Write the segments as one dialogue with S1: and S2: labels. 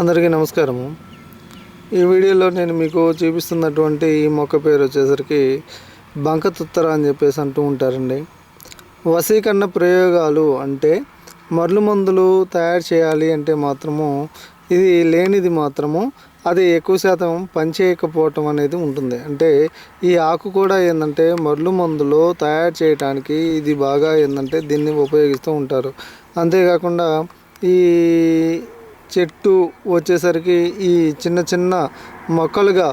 S1: అందరికీ నమస్కారము. ఈ వీడియోలో నేను మీకు చూపిస్తున్నటువంటి ఈ మొక్క పేరు వచ్చేసరికి బంకతుత్తర అని చెప్పేసి అంటూ ఉంటారండి. వసీకరణ ప్రయోగాలు అంటే మర్లు మందులు తయారు చేయాలి అంటే మాత్రము ఇది లేనిది మాత్రము అది ఎక్కువ శాతం పనిచేయకపోవటం అనేది ఉంటుంది. అంటే ఈ ఆకు కూడా ఏంటంటే మర్లు మందులు తయారు చేయడానికి ఇది బాగా ఏంటంటే దీన్ని ఉపయోగిస్తూ ఉంటారు. అంతేకాకుండా ఈ చెట్టు వచ్చేసరికి ఈ చిన్న చిన్న మొక్కలుగా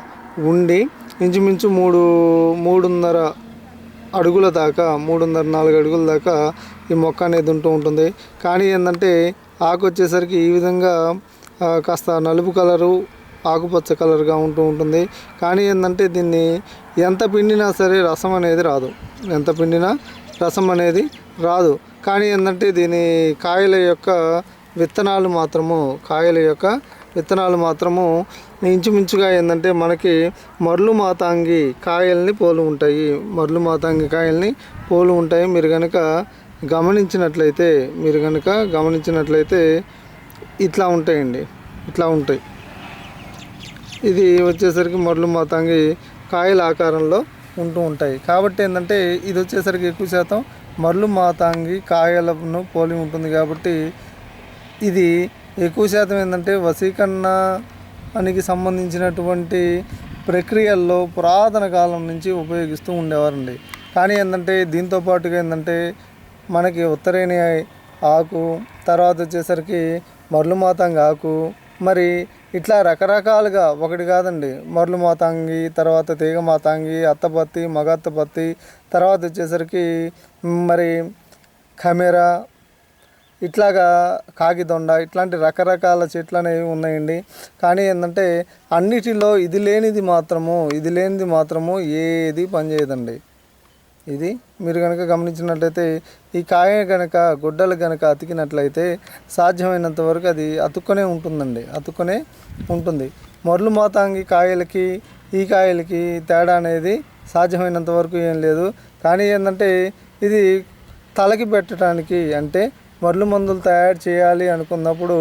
S1: ఉండి ఇంచుమించు మూడు మూడున్నర అడుగుల దాకా మూడున్నర నాలుగు అడుగుల దాకా ఈ మొక్క అనేది ఉంటూ ఉంటుంది. కానీ ఏంటంటే ఆకు వచ్చేసరికి ఈ విధంగా కాస్త నలుపు కలరు ఆకుపచ్చ కలర్గా ఉంటూ ఉంటుంది. కానీ ఏంటంటే దీన్ని ఎంత పిండినా సరే రసం అనేది రాదు. ఎంత పిండినా రసం అనేది రాదు. కానీ ఏంటంటే దీని కాయల యొక్క విత్తనాలు మాత్రము కాయల యొక్క విత్తనాలు మాత్రము ఇంచుమించుగా ఏంటంటే మనకి మర్లు మాతాంగి కాయల్ని పోలు ఉంటాయి. మర్లు మాతాంగి కాయల్ని పోలు ఉంటాయి. మీరు కనుక గమనించినట్లయితే మీరు కనుక గమనించినట్లయితే ఇట్లా ఉంటాయండి. ఇట్లా ఉంటాయి. ఇది వచ్చేసరికి మర్లు మాతంగి కాయల ఆకారంలో ఉంటూ ఉంటాయి. కాబట్టి ఏంటంటే ఇది వచ్చేసరికి ఎక్కువ శాతం మర్లు మాతాంగి కాయలను పోలి ఉంటుంది కాబట్టి ఇది ఎక్కువ శాతం ఏంటంటే వశీకరణానికి సంబంధించినటువంటి ప్రక్రియల్లో పురాతన కాలం నుంచి ఉపయోగిస్తూ ఉండేవారండి. కానీ ఏంటంటే దీంతో పాటుగా ఏంటంటే మనకి ఉత్తరేణి ఆకు తర్వాత వచ్చేసరికి మర్లుమాతంగ ఆకు మరి ఇట్లా రకరకాలుగా ఒకటి కాదండి. మరలు మాతాంగి తర్వాత తీగ మాతాంగి అత్తపత్తి మగత్తపత్తి తర్వాత వచ్చేసరికి మరి కెమెరా ఇట్లాగా కాగిదొండ ఇట్లాంటి రకరకాల చెట్లు అనేవి ఉన్నాయండి. కానీ ఏంటంటే అన్నిటిలో ఇది లేనిది మాత్రము ఇది లేనిది మాత్రము ఏది పనిచేయదండి. ఇది మీరు కనుక గమనించినట్లయితే ఈ కాయ కనుక గుడ్డలు కనుక అతికినట్లయితే సాధ్యమైనంత వరకు అది అతుక్కునే ఉంటుందండి. అతుక్కునే ఉంటుంది. మొరలు మాతాంగి కాయలకి ఈ కాయలకి తేడా అనేది సాధ్యమైనంత వరకు ఏం లేదు. కానీ ఏంటంటే ఇది తలకి పెట్టడానికి అంటే మర్లు మందులు తయారు చేయాలి అనుకున్నప్పుడు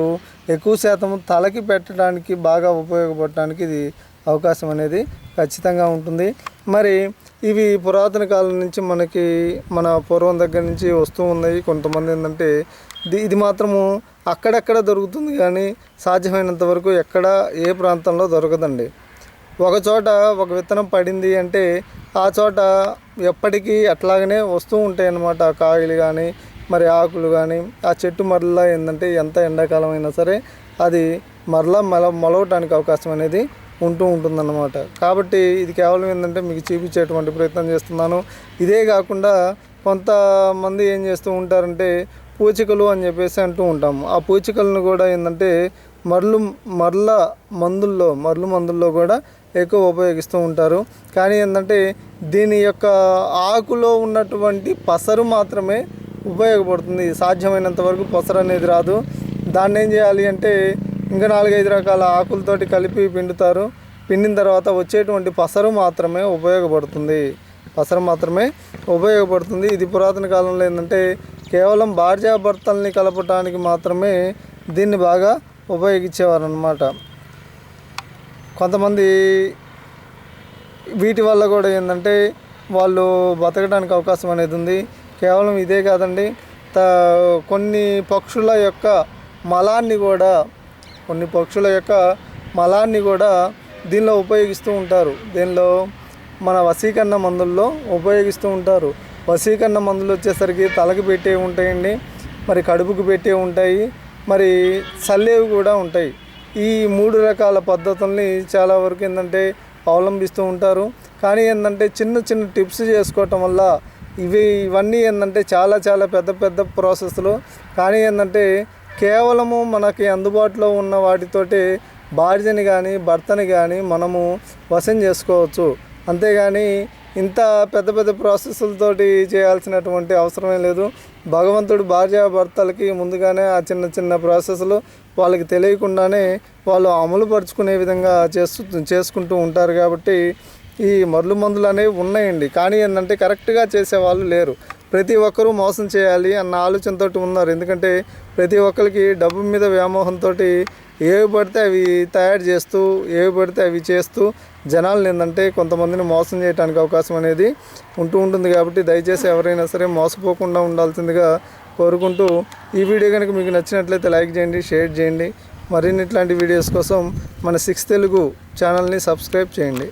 S1: ఎక్కువ శాతం తలకి పెట్టడానికి బాగా ఉపయోగపడటానికి ఇది అవకాశం అనేది ఖచ్చితంగా ఉంటుంది. మరి ఇవి పురాతన కాలం నుంచి మనకి మన పూర్వం దగ్గర నుంచి వస్తూ ఉన్నాయి. కొంతమంది ఏంటంటే ఇది ఇది మాత్రము అక్కడక్కడ దొరుకుతుంది కానీ సాధ్యమైనంత వరకు ఎక్కడ ఏ ప్రాంతంలో దొరకదండి. ఒక చోట ఒక విత్తనం పడింది అంటే ఆ చోట ఎప్పటికీ అట్లాగనే వస్తూ ఉంటాయి అన్నమాట కాయలు కానీ మరి ఆకులు కానీ ఆ చెట్టు మరలా ఏంటంటే ఎంత ఎండాకాలం అయినా సరే అది మరలా మల మొలవటానికి అవకాశం అనేది ఉంటూ ఉంటుందన్నమాట. కాబట్టి ఇది కేవలం ఏంటంటే మీకు చూపించేటువంటి ప్రయత్నం చేస్తున్నాను. ఇదే కాకుండా కొంతమంది ఏం చేస్తూ ఉంటారంటే పూచికలు అని చెప్పేసి అంటూ ఉంటాము ఆ పూచికలను కూడా ఏంటంటే మరలు మరల మందుల్లో మరలు మందుల్లో కూడా ఎక్కువ ఉపయోగిస్తూ ఉంటారు. కానీ ఏంటంటే దీని యొక్క ఆకులో ఉన్నటువంటి పసరు మాత్రమే ఉపయోగపడుతుంది. సాధ్యమైనంత వరకు పొసర అనేది రాదు. దాన్ని ఏం చేయాలి అంటే ఇంకా నాలుగైదు రకాల ఆకులతోటి కలిపి పిండుతారు. పిండిన తర్వాత వచ్చేటువంటి పసరు మాత్రమే ఉపయోగపడుతుంది. పసరు మాత్రమే ఉపయోగపడుతుంది. ఇది పురాతన కాలంలో ఏంటంటే కేవలం భార్యాభర్తల్ని కలపటానికి మాత్రమే దీన్ని బాగా ఉపయోగించేవారు అనమాట కొంతమంది వీటి వల్ల కూడా ఏంటంటే వాళ్ళు బతకడానికి అవకాశం అనేది ఉంది. కేవలం ఇదే కాదండి త కొన్ని పక్షుల యొక్క మలాన్ని కూడా కొన్ని పక్షుల యొక్క మలాన్ని కూడా దీనిలో ఉపయోగిస్తూ ఉంటారు. దీనిలో మన వసీకరణ మందుల్లో ఉపయోగిస్తూ ఉంటారు. వసీకరణ మందులు వచ్చేసరికి తలకు పెట్టే ఉంటాయండి మరి కడుపుకు పెట్టే ఉంటాయి మరి చల్లేవి కూడా ఉంటాయి. ఈ మూడు రకాల పద్ధతుల్ని చాలా వరకు ఏంటంటే అవలంబిస్తూ ఉంటారు. కానీ ఏంటంటే చిన్న చిన్న టిప్స్ చేసుకోవటం వల్ల ఇవి ఇవన్నీ ఏంటంటే చాలా చాలా పెద్ద పెద్ద ప్రాసెస్లు. కానీ ఏంటంటే కేవలము మనకి అందుబాటులో ఉన్న వాటితోటి భార్యని కానీ భర్తని కానీ మనము వశం చేసుకోవచ్చు. అంతేగాని ఇంత పెద్ద పెద్ద ప్రాసెస్లతోటి చేయాల్సినటువంటి అవసరమే లేదు. భగవంతుడు భార్య భర్తలకి ముందుగానే ఆ చిన్న చిన్న ప్రాసెస్లు వాళ్ళకి తెలియకుండానే వాళ్ళు అమలు పరుచుకునే విధంగా చేస్తూ చేసుకుంటూ ఉంటారు కాబట్టి ఈ మరులు మందులు అనేవి ఉన్నాయండి. కానీ ఏంటంటే కరెక్ట్గా చేసేవాళ్ళు లేరు. ప్రతి ఒక్కరూ మోసం చేయాలి అన్న ఆలోచనతో ఉన్నారు. ఎందుకంటే ప్రతి ఒక్కరికి డబ్బు మీద వ్యామోహంతో ఏవి పడితే అవి తయారు చేస్తూ ఏవి పడితే అవి చేస్తూ జనాలను ఏంటంటే కొంతమందిని మోసం చేయడానికి అవకాశం అనేది ఉంటూ ఉంటుంది కాబట్టి దయచేసి ఎవరైనా సరే మోసపోకుండా ఉండాల్సిందిగా కోరుకుంటూ ఈ వీడియో కనుక మీకు నచ్చినట్లయితే లైక్ చేయండి షేర్ చేయండి. మరిన్ని ఇట్లాంటి వీడియోస్ కోసం మన సిక్స్ తెలుగు ఛానల్ని సబ్స్క్రైబ్ చేయండి.